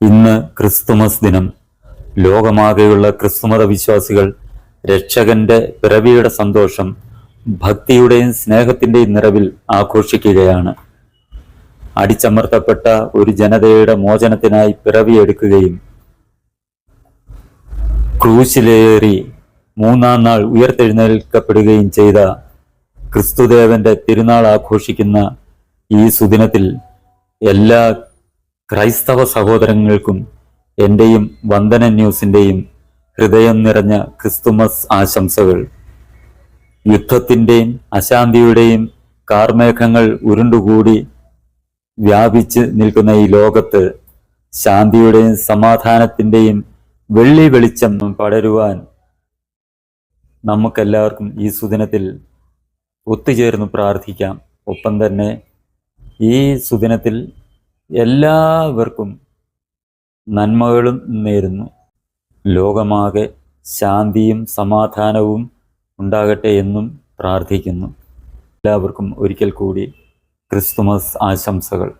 ഇന്ന് ക്രിസ്തുമസ് ദിനം. ലോകമാകെയുള്ള ക്രിസ്തുമത വിശ്വാസികൾ രക്ഷകന്റെ പിറവിയുടെ സന്തോഷം ഭക്തിയുടെയും സ്നേഹത്തിന്റെയും നിറവിൽ ആഘോഷിക്കുകയാണ്. അടിച്ചമർത്തപ്പെട്ട ഒരു ജനതയുടെ മോചനത്തിനായി പിറവിയെടുക്കുകയും ക്രൂശിലേറി മൂന്നാം നാൾ ഉയർത്തെഴുന്നേൽക്കപ്പെടുകയും ചെയ്ത ക്രിസ്തുദേവന്റെ തിരുനാൾ ആഘോഷിക്കുന്ന ഈ സുദിനത്തിൽ എല്ലാ ക്രൈസ്തവ സഹോദരങ്ങൾക്കും എന്റെയും വന്ദന ന്യൂസിന്റെയും ഹൃദയം നിറഞ്ഞ ക്രിസ്തുമസ് ആശംസകൾ. യുദ്ധത്തിന്റെയും അശാന്തിയുടെയും കാർമേഘങ്ങൾ ഉരുണ്ടുകൂടി വ്യാപിച്ച് നിൽക്കുന്ന ഈ ലോകത്ത് ശാന്തിയുടെയും സമാധാനത്തിന്റെയും വെള്ളി വെളിച്ചം പടരുവാൻ നമുക്കെല്ലാവർക്കും ഈ സുദിനത്തിൽ ഒത്തുചേർന്ന് പ്രാർത്ഥിക്കാം. ഒപ്പം തന്നെ ഈ സുദിനത്തിൽ എല്ലാവർക്കും നന്മകളും നേരുന്നു. ലോകമാകെ ശാന്തിയും സമാധാനവും ഉണ്ടാകട്ടെ എന്നും പ്രാർത്ഥിക്കുന്നു. എല്ലാവർക്കും ഒരിക്കൽ കൂടി ക്രിസ്തുമസ് ആശംസകൾ.